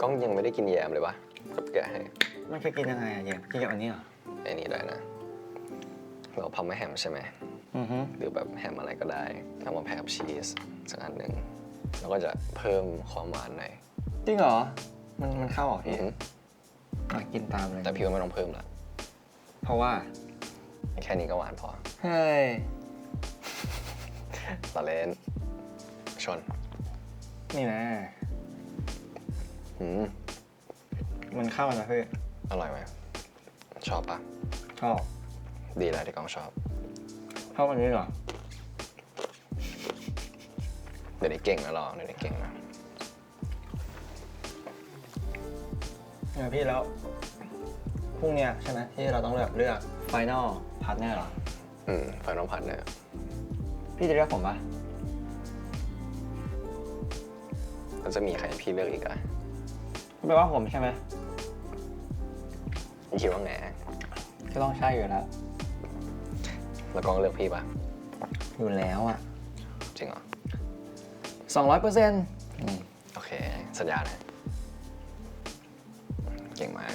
กล้องยังไม่ได้กินแยมเลยวะกับแกะให้มันคือกินยังไงอะเย็นกินกับอันนี้เหรอ ไอ้นี่ได้นะ เราพัมไม่แฮมใช่ไหม อือฮึหรือแบบแฮมอะไรก็ได้เอามาแพกับชีสสักอันหนึ่งแล้วก็จะเพิ่มความหวานหน่อยจริงเหรอ มันมันเข้าเหรออืพี่อหืออะกินตามเลยแต่พี่ว่าไม่ต้องเพิ่มละเพราะว่า แค่นี้ก็หวานพอเฮ้ย ตะเลนชน นี่นะ อืมมันเข้ากันนะพี่อร่อยไหมชอบปะชอบดีแล้วที่กล้องชอบชอบอันนี้เหรอเดี๋ยวนี้เก่งแล้วหรอเดี๋ยวนี้เก่งนะเนี่ยพี่แล้วพรุ่งเนี้ยใช่ไหมที่เราต้องเลือกเลือก final partner เหรอ อืมไฟนอลพัดเนี่ยพี่จะเลือกผมปะแล้วจะมีใครให้พี่เลือกอีกอะ แปลว่าผมใช่ไหมพี่คิดว่าไงก็ต้องใช่อยู่แล้วแล้วกล้องเลือกพี่ปะอยู่แล้วอะจริงเหรอสองร้อยเปอร์เซ็นต์โอเค สัญญานะเก่งมาก